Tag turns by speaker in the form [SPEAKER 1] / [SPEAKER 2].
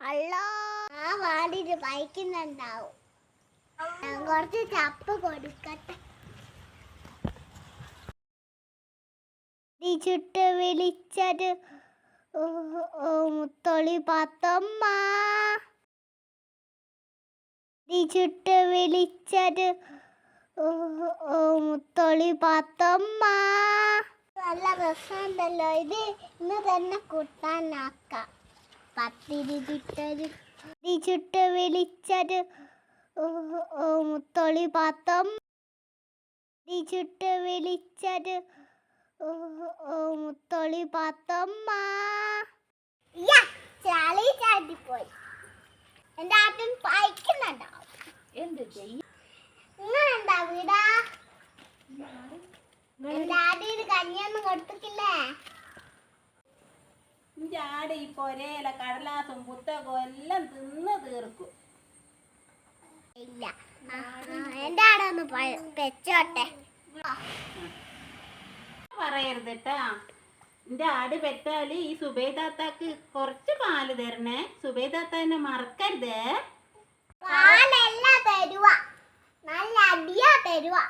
[SPEAKER 1] അല്ലോ. ആ വാടിട്ട് വായിക്കുന്നുണ്ടാവും. കുറച്ച് ചപ്പ് കൊടുക്കട്ടെ. ചുട്ട് വിളിച്ചത് മുത്തൊളി പാത്തമ്മ. ചുട്ട് വിളിച്ചത് മുത്തൊളി പാത്തമ്മ. നല്ല രസമുണ്ടല്ലോ. ഇത് ഇന്ന് തന്നെ കൂട്ടാനാക്കാം. പത്തിരി ചുട്ടത് ചുട്ട് ഓ, മുത്തൊളി പാത്തമ്മ ചുട്ട് വിളിച്ചൊരു. മുത്തൊളി പാത്തമ്മ ചളി ചാടിപ്പോയി. എന്റെ ആട്ടൻ പായിക്കുന്നുണ്ടാവും
[SPEAKER 2] എന്ത് ചെയ്യും?
[SPEAKER 1] ഇങ്ങനെണ്ടാ വീടാ? എന്റെ ആദ്യം കഞ്ഞിയൊന്നും കൊടുത്തിട്ടില്ലേ?
[SPEAKER 2] ചാട് ഈ പൊരേല കടലാസും പുസ്തകവും എല്ലാം തിന്ന് തീർക്കും.
[SPEAKER 1] ഇല്ല. ആ, ആ, എന്റെ ആടെ ഒന്ന് പെച്ചോട്ടെ
[SPEAKER 2] പറയരുത് കേട്ടാ എന്റെ ആട് പെറ്റാൽ ഈ സുബൈദാത്താക്ക് കുറച്ച് പാൽ തരണേ. സുബൈദാത്താനെ മറക്കരുത്.
[SPEAKER 1] പാലെല്ലാം തരുവാ. നല്ല അടിയാ തരുവാ.